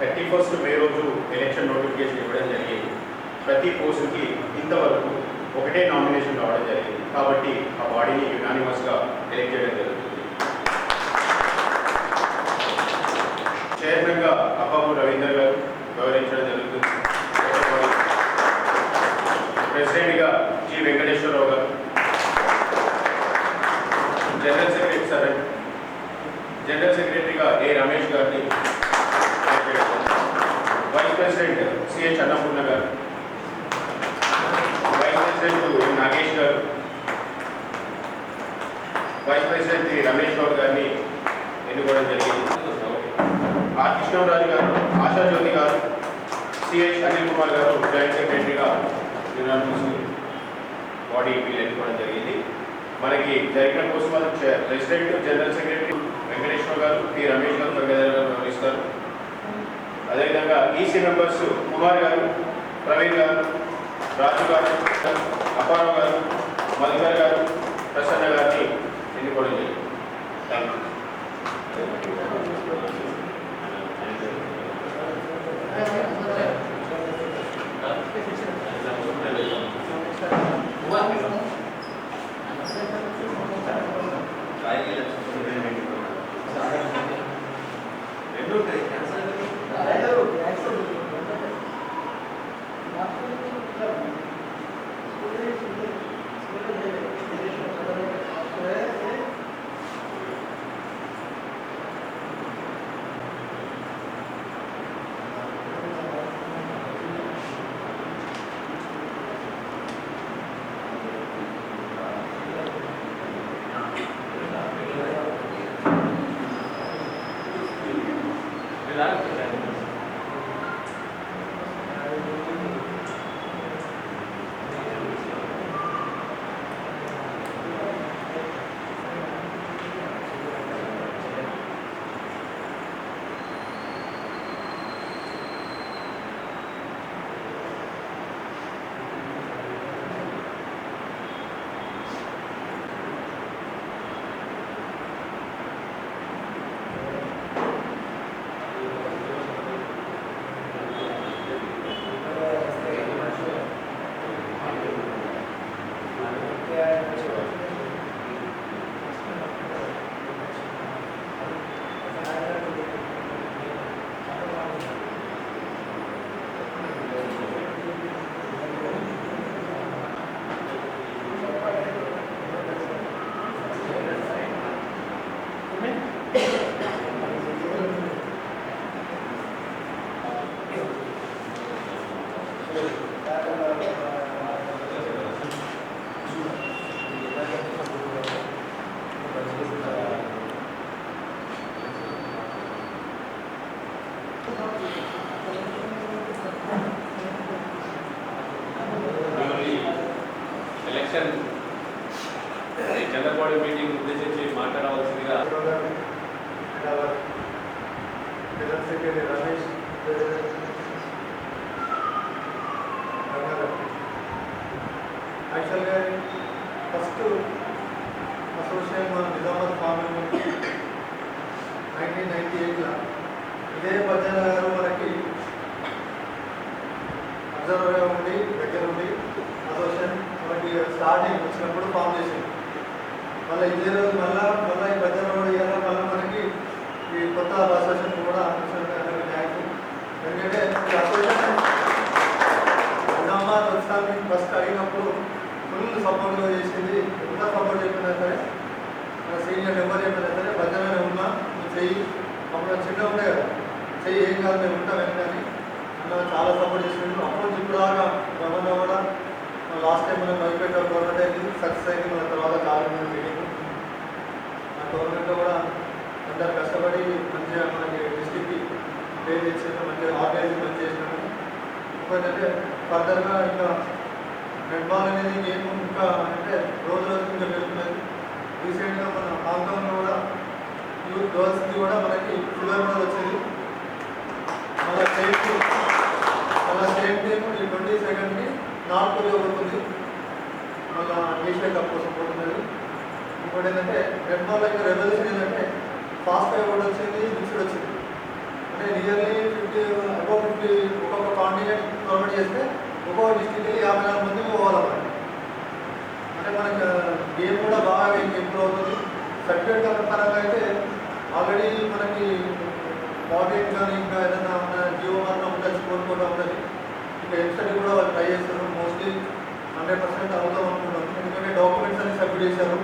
Thirty first మే రోజు election notification ఇవ్వడం జరిగింది. ప్రతి పోస్టుకి ఇంతవరకు ఒకటే నామినేషన్ రావడం జరిగింది. కాబట్టి ఆ బాడీని యునానిమస్గా ఎలక్ట్ చేయడం జరుగుతుంది. చైర్మన్గా అప్పాపు రవీందర్ గారు వ్యవహరించడం జరుగుతుంది. ప్రెసిడెంట్గా జి వెంకటేశ్వరరావు గారు. జనరల్ సెక్రటరీ సార్ జనరల్ సెక్రటరీగా ఏ రమేష్ గారిని ప్రెసిడెంట్ సిహెచ్ అన్నపూర్ణ గారు వైస్ ప్రెసిడెంట్ నాగేష్ గారు వైస్ ప్రెసిడెంట్ రమేష్ గౌడ్ గారిని ఎన్నుకోవడం జరిగింది. ఆర్. కృష్ణరాజు గారు ఆశా జ్యోతి గారు సిహెచ్ అనిల్ కుమార్ గారు జాయింట్ సెక్రటరీగా బాడీ వీళ్ళు ఎన్నుకోవడం జరిగింది. మనకి జరిగిన కోసం ప్రెసిడెంట్ జనరల్ సెక్రటరీ వెంకటేశ్వర గారు టి రమేష్ గారు గంగాధర్ గారు వ్యవహరిస్తారు అదేవిధంగా ఈసీ మెంబర్స్ కుమార్ గారు ప్రవీణ్ గారు రాజు గారు అప్పారావు గారు మధుకర్ గారు ప్రసన్న గారిని ఎన్నుకోవడం జరిగింది. థ్యాంక్ యూ రెండు Hello. ఎలక్షన్ చంద్రబాబు మీటింగ్ ఉద్దేశించి మాట్లాడవలసిందిగా జనరల్ సెక్రటరీ రమేష్ యాక్చువల్గా ఫస్ట్ అసోసియేషన్ మన నిజామాబాద్ ఫార్మింగ్ నైన్టీన్ నైన్టీ ఎయిట్లో ఇదే భజన గారు మనకి అబ్జర్వర్గా ఉండి దగ్గర ఉండి అసోసియేషన్ మనకి స్టార్టింగ్ వచ్చినప్పుడు ఫామ్ చేసింది. మళ్ళీ ఇదే రోజు మళ్ళీ మళ్ళీ ఈ భజన కూడా ఇవాళ మళ్ళీ మనకి ఈ కొత్త అసోసియేషన్ కూడా థ్యాంక్ ఎందుకంటే ఈ అసోసియేషన్ నిజామాబాద్ వచ్చాన్ని ఫస్ట్ అడిగినప్పుడు ఫుల్ సపోర్ట్గా చేసింది. ఎంత సపోర్ట్ చెప్పినా సరే మన సీనియర్ మెంబర్ చెప్పినా సరే భద్రమైన ఉన్నా నువ్వు చెయ్యి. అప్పుడు చిన్న ఉండే కదా చెయ్యి ఏం కాదు మేము ఉంటాం వెంటనే అన్న చాలా సపోర్ట్ చేసిండు అప్పటి నుంచి ఇప్పుడు దాకా రమణ కూడా లాస్ట్ టైం మనం భయపెట్ట టోర్నమెంట్ అయింది సక్సెస్ అయింది మన తర్వాత కాలం మీటింగ్ ఆ టోర్నమెంట్లో కూడా అందరు కష్టపడి మంచిగా మనకి డిస్టిక్కి పేరు తెచ్చిన మంచిగా ఆర్గనైజ్ మంచి చేసినాము ఇంకోటంటే ఫర్దర్గా ఇంకా నెట్బాల్ అనేది గేమ్ ఇంకా అంటే రోజు రోజు ఇంకా పెరుగుతున్నది. రీసెంట్గా మన హాంకాంగ్లో కూడా యూత్ గర్ల్స్కి కూడా మనకి సిల్వర్ మెడల్ వచ్చింది. మన స్టేట్ మన స్టేట్ టైం ఈ ట్వంటీ నార్త్ కొరియా పోతుంది. మళ్ళీ ఏషియా కప్ కోసం పోతున్నది. ఇంకోటి ఏంటంటే రెడ్ యొక్క రెవల్యూషన్ ఏంటంటే ఫాస్ట్ ఫైవ్ కూడా వచ్చింది మిక్స్డ్ వచ్చింది. అంటే నియర్లీ ఫిఫ్టీ అబౌ ఫిఫ్టీ ఒక్కొక్క కాంటినెంట్ గవర్నమెంట్ చేస్తే ఒక్కొక్క డిస్టిక్కి యాభై నాలుగు మంది పోవాలన్నమాట. అంటే మనకి గేమ్ కూడా బాగా ఇంప్రూవ్ అవుతుంది. సర్టిఫికేట్ పరంగా అయితే ఆల్రెడీ మనకి మోడరేట్ కానీ ఇంకా ఏదైనా మన జియో మార్గం ఉంటుంది కోరుకోవడం కూడా ఇంకా ఎంసెట్ కూడా వాళ్ళు ట్రై చేస్తారు. మోస్ట్లీ హండ్రెడ్ పర్సెంట్ అవుతాం అనుకుంటున్నాం ఎందుకంటే డాక్యుమెంట్స్ అన్ని సబ్మిట్ చేశారు.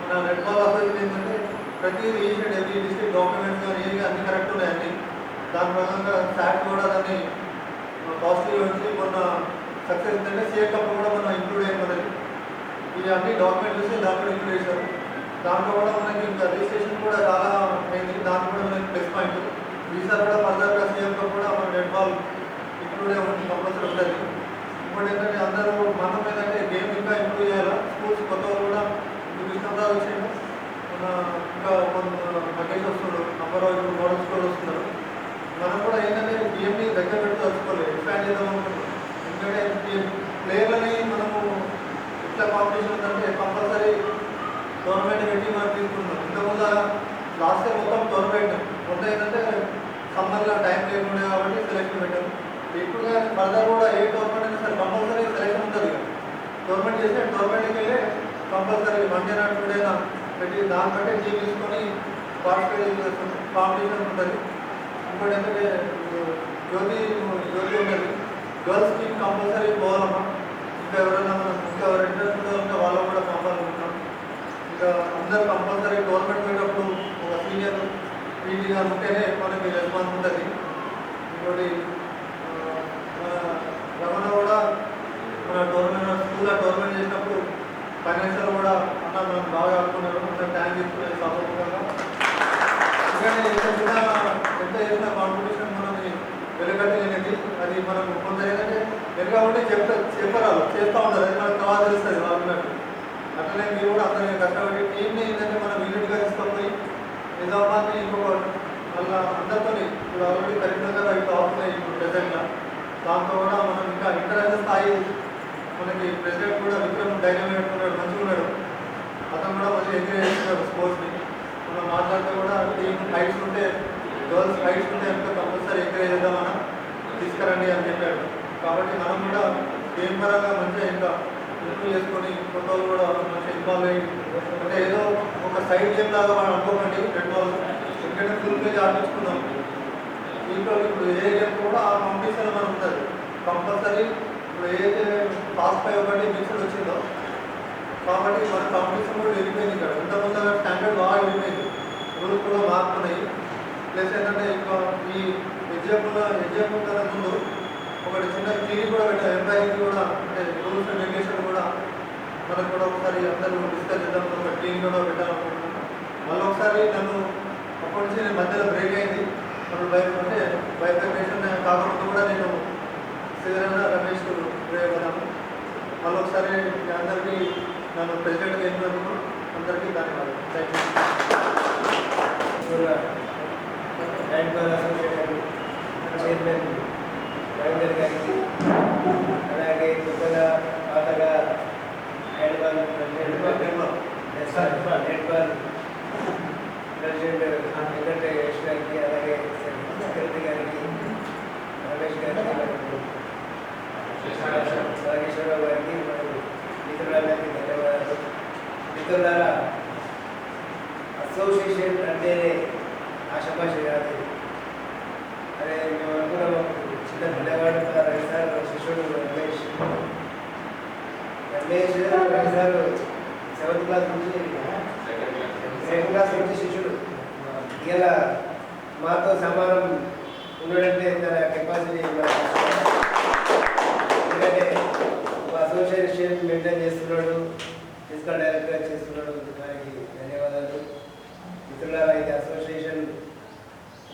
మన రెడ్ బాల్ ఆఫీస్ ఏంటంటే ప్రతి each and every district documents కానీ ఏవి అన్ని కరెక్ట్ ఉన్నాయండి. దాని ప్రకారంగా శాట్ కూడా దాన్ని పాజిటివ్ వచ్చి మొన్న సక్సెస్ ఏంటంటే సీఎం కప్ కూడా మనం ఇంక్లూడ్ అయ్యి మనది ఇది అన్ని డాక్యుమెంట్ చూసి దాంట్లో ఇంక్లూడ్ చేశారు. దాంట్లో కూడా మనకి ఇంకా రిజిస్ట్రేషన్ కూడా చాలా అయింది దాంట్లో కూడా మనకి ప్లస్ పాయింట్ ఈసారి కూడా ఫర్దర్గా సీఎం కప్ కూడా మన రెడ్ బాల్ ఇంక్లూడ్ అయ్యి కంపల్సరీ ఉంటుంది ఇప్పుడు ఏంటంటే అందరూ మనం ఏంటంటే గేమ్ ఇంకా ఇంప్రూవ్ చేయాలా? స్కూల్స్ కొత్త వాళ్ళు కూడా ఇప్పుడు కృష్ణరావు వచ్చిండు మన ఇంకా కొంత మగేష్ వస్తున్నాడు నంబర్ ఇప్పుడు మోడల్ స్కూల్ వస్తున్నారు మనం కూడా ఏంటంటే గేమ్ని దగ్గర పెట్టి తెలుసుకోలేదు ఎక్స్పాండ్ చేద్దాం అనుకుంటున్నాం ఎందుకంటే ప్లేయర్లని మనము ఇట్లా కాంపిటీషన్ ఉందంటే కంపల్సరీ గవర్నమెంట్ పెట్టి మనం తీసుకుంటున్నాం ఇంతకుముందు లాస్ట్ టైం మొత్తం గవర్నమెంట్ మొత్తం ఏంటంటే సమ్మర్లో టైం లేకుండా కాబట్టి సెలెక్షన్ పెట్టాం ఇప్పుడు ఫర్దర్ కూడా ఏ గవర్నమెంట్ అయినా సరే కంపల్సరీ సెలెక్షన్ ఉంటుంది గవర్నమెంట్ చేస్తే గవర్నమెంట్కి వెళ్ళి compulsory one day not two day పెట్టి దాన్ని బట్టి టీం తీసుకొని పార్టిసిపేట్ కాంపిటీషన్ ఉంటుంది. ఇంకోటి ఏంటంటే జ్యోతి జ్యోతి ఉంటుంది. గర్ల్స్ టీం కంపల్సరీ పోవాలమ్మా. ఇంకా ఎవరైనా మనం ఇంకా ఎవరు ఇంట్రెస్ట్ ఉంటే వాళ్ళు కూడా పంపాలనుకుంటున్నాం ఇంకా. అందరు కంపల్సరీ గవర్నమెంట్ పోయేటప్పుడు ఒక సీనియర్ పీజీగా గారు ఉంటేనే మనకి రెస్పాన్స్ ఉంటుంది. ఇంకోటి రమణ కూడా మన గవర్నమెంట్ స్కూల్లో టోర్నమెంట్ చేసినప్పుడు ఫైనాన్షియల్ కూడా అన్న మనం బాగా ఆడుకున్నారు అందరు ట్యాంక్ తీసుకునే సపోర్ట్గా ఎందుకంటే ఎంత ఎంత చేసిన కాంపిటీషన్ మనని వెలుగట్టలేనిది అది మనం కొంత ఏంటంటే వెనుక ఉంటే చెప్తా చెప్పరాలు చేస్తూ ఉంటారు. అది మనకు తర్వాత తెలుస్తుంది వాళ్ళు అట్లనే మీరు కూడా అందరినీ కష్టపడి టీంని ఏంటంటే మనం యూనిట్గా తీసుకొని నిజామాబాద్ని ఇంకొక మళ్ళీ అందరితో ఇప్పుడు ఆల్రెడీ కరీంనగర్ అయితే అవుతున్నాయి ఇప్పుడు ప్రజెంట్గా దాంతో కూడా మనం ఇంకా ఇంటర్నేషనల్ స్థాయి మనకి ప్రెసిడెంట్ కూడా విక్రమ్ డైనమిక్ ఉన్నాడు మంచిగా ఉన్నాడు. అతను కూడా మంచిగా ఎంకరేజ్ చేస్తున్నారు స్పోర్ట్స్ని. మనం మాట్లాడితే కూడా టీం హైట్స్ ఉంటే గర్ల్స్ ఫైట్స్ ఉంటే ఎంత కంపల్సరీ ఎంకరేజ్ చేద్దామన్నా తీసుకురండి అని చెప్పాడు. కాబట్టి మనం కూడా గేమ్ పరంగా మంచిగా ఇంకా ఇంప్రూవ్ చేసుకొని ఫోటోలు వాళ్ళు కూడా మంచిగా ఇన్వాల్వ్ అయ్యి అంటే ఏదో ఒక సైడ్ గేమ్ లాగా మనం అనుకోకండి రెండు వాళ్ళు ఎందుకంటే ఫుల్ పేజ్ ఆడించుకున్నాం దీంట్లో ఇప్పుడు ఏ గేమ్ కూడా ఆ కాంపిటీషన్ మనం ఉంటుంది కంపల్సరీ ఇప్పుడు ఏదైతే ఫాస్ట్ ఫైవ్ ఒకటి మిక్స్డ్ వచ్చిందో కాబట్టి మన కాంపిటీషన్ కూడా వెళ్ళిపోయింది ఇక్కడ. ఇంతకుముందు స్టాండర్డ్ బాగా వెళ్ళిపోయింది. రూల్స్ కూడా మారుతున్నాయి ప్లస్ ఏంటంటే ఇంకా ఈ ఎగ్జాంపుల్ ఎగ్జాంపుల్ కన్నా ముందు ఒకటి చిన్న క్లినిక్ కూడా పెట్టారు ఎంప్లాయీస్ కూడా అంటే రూల్స్ అండ్ రెగ్యులేషన్ కూడా మనకు కూడా ఒకసారి అందరూ డిస్కస్ చేద్దాం. ఒక క్లినిక్ కూడా పెట్టాలనుకుంటున్నాను మళ్ళీ ఒకసారి నన్ను అప్పటి నుంచి నేను మధ్యలో బ్రేక్ అయింది. అప్పుడు బైక్ అంటే బైఫర్మేషన్ కాకుండా కూడా నేను శ్రీధరణ రమేష్ ప్రయోగదాము మళ్ళీ ఒకసారి మీ అందరికీ నన్ను ప్రెసిడెంట్గా ఎన్నినందుకు అందరికీ ధన్యవాదాలు. Thank you association chairman Ravinder గారికి అలాగే కొత్తగా పాతగా handball president handball president Venkatesh గారికి అలాగే సెక్రటరీ గారికి రమేష్ గారికి నాగేశ్వరరావు గారికి మరియు మిత్రులందరికీ ధన్యవాదాలు మిత్రులారా అసోసియేషన్ అంటేనే ఆశపాష కాదు అదే మేము అనుకున్నాం చిన్న పిల్లవాడు రవి సార్ శిష్యుడు రమేష్ నేను రవి సార్ సెవెంత్ క్లాస్ నుంచి సెకండ్ క్లాస్ నుంచి శిష్యుడు. ఇలా మాతో సమానం ఉండడంటే తన కెపాసిటీ ఎందుకంటే అసోసియేషన్ మెయింటైన్ చేస్తున్నాడు ఫిజికల్ డైరెక్టర్ చేస్తున్నాడు. దానికి ధన్యవాదాలు. మిత్రులారా ఇది అసోసియేషన్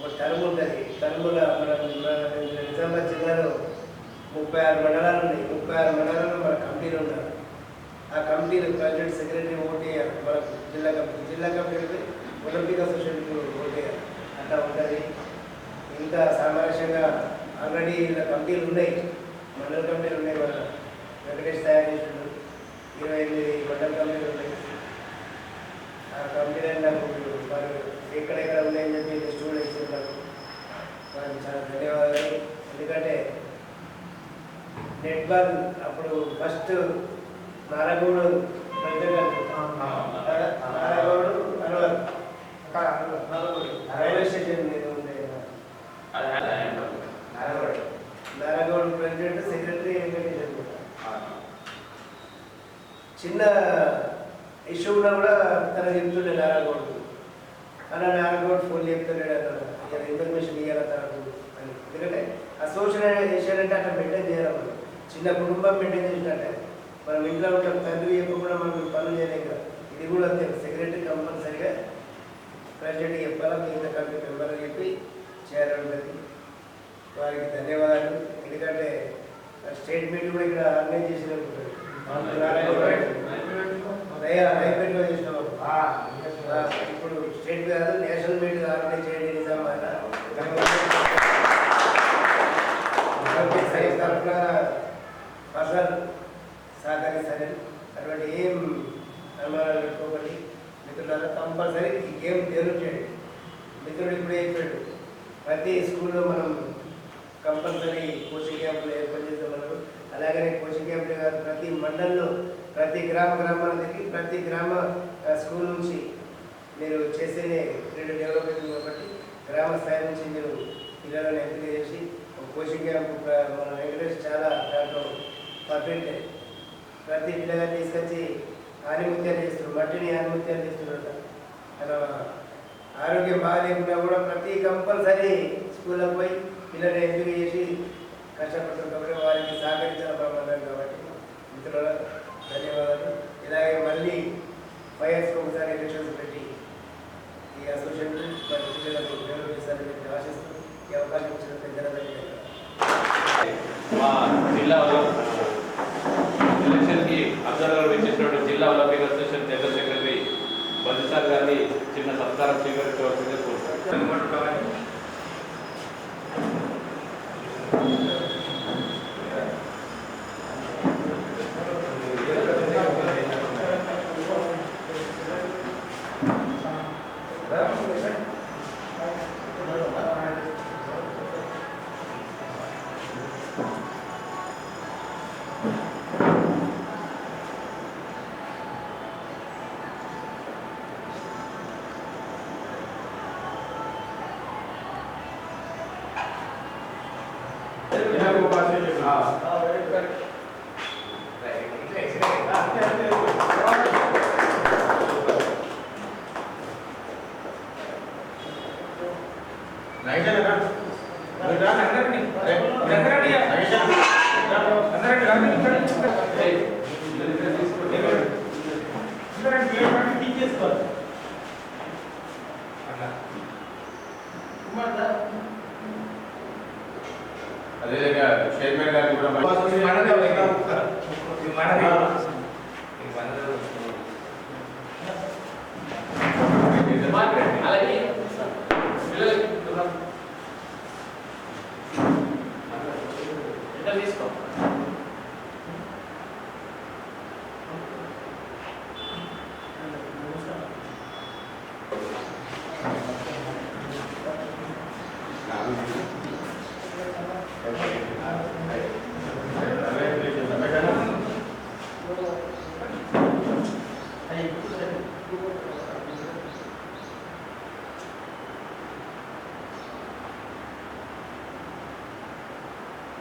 ఒక టర్మ్ ఉంటుంది టర్ముల మన నిజామాబాద్ జిల్లాలో ముప్పై ఆరు మండలాలు ఉన్నాయి. ముప్పై ఆరు మండలాల్లో మన కమిటీలు ఉన్నారు. ఆ కమిటీలు ప్రెసిడెంట్ సెక్రటరీ ఓటేయాలి. మన జిల్లా కమిటీ. జిల్లా కమిటీ ఒలింపిక్ అసోసియేషన్కి ఓటేయాలి. అట్లా ఉంటుంది. ఇంత సామరస్యంగా ఆల్రెడీ ఇలా కమిటీలు ఉన్నాయి. మండల కమిటీలు ఉన్నాయి. మన వెంకటేష్ తయారు చేసిండు. ఇరవై ఎనిమిది మండల కమిటీలు ఉన్నాయి. ఆ కమిటీలని నాకు వారు ఎక్కడెక్కడ ఉన్నాయని చెప్పి స్టూడెంట్స్ నాకు వారికి చాలా ధన్యవాదాలు. ఎందుకంటే నెట్ బాల్ అప్పుడు ఫస్ట్ నారగూడు నారగూడు అనవర్ రైల్వే స్టేషన్ మీద ఉండే నారగూడు నారగూడు ప్రెసిడెంట్ సెక్రటరీ వెంకటేష్ అనుకుంటా. చిన్న ఇష్యూ ఉన్నా కూడా తన చెప్తుండే నారాయణగౌడ్ అలా నారాయణగౌడ్ ఫోన్ చెప్తున్నాడు అన్నాడు ఇక్కడ ఇన్ఫర్మేషన్ ఇవ్వాలి తనకు అని ఎందుకంటే అసోసియేషన్ అంటే అట్లా మెయింటైన్ చేయాలి మనం చిన్న కుటుంబం మెయింటైన్ చేసినట్టే మనం ఇంట్లో ఉంటాం తండ్రి చెప్పకుండా మనం ఈ పనులు చేయలేం కదా ఇది కూడా అంతే సెక్రటరీ కంపల్సరిగా ప్రెసిడెంట్ చెప్పాలా మిగతా కమిటీ మెంబర్లు చెప్పి చేయాలంటుంది వారికి ధన్యవాదాలు. ఎందుకంటే స్టేట్ మీట్ కూడా ఇక్కడ ఆర్గనైజ్ చేసినప్పుడు రైపేట్లో చేసినాము ఆ, ఇప్పుడు స్టేట్ కాదు నేషనల్ మీట్ ఆర్గనైజ్ చేయండి నిజామాబాద్ తరఫున పర్సనల్ సహకరిస్తారని అటువంటి ఏం అనుమానాలు పెట్టుకోకండి మిత్రులారా కంపల్సరీ ఈ గేమ్ డెవలప్ చేయండి మిత్రుడు ఇప్పుడే చెప్పాడు ప్రతి స్కూల్లో మనం కంపల్సరీ కోచింగ్ క్యాంపులు ఏర్పాటు చేస్తామన్నారు అలాగనే కోచింగ్ క్యాంపులు కాదు ప్రతి మండలంలో ప్రతి గ్రామ గ్రామాల దగ్గర ప్రతి గ్రామ ఆ, స్కూల్ నుంచి మీరు చేసేనే క్రీడ డెవలప్మెంట్ కాబట్టి గ్రామ స్థాయి నుంచి మీరు పిల్లలను ఎంపిక చేసి కోచింగ్ క్యాంప్ మన వెంకటేష్ చాలా దాంట్లో పర్ఫెక్ట్. ప్రతి పిల్లగాన్ని తీసుకొచ్చి ఆనిముత్యాలు చేస్తున్నారు మట్టిని ఆనిముత్యాలు చేస్తున్నారు అలా ఆరోగ్యం బాగాలేకుండా కూడా ప్రతి కంపల్సరీ స్కూల్లో పోయి పిల్లల్ని ఎంపిక చేసి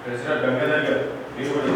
ప్రెసిడెంట్ గంగాధర్ గారు మీరు కూడా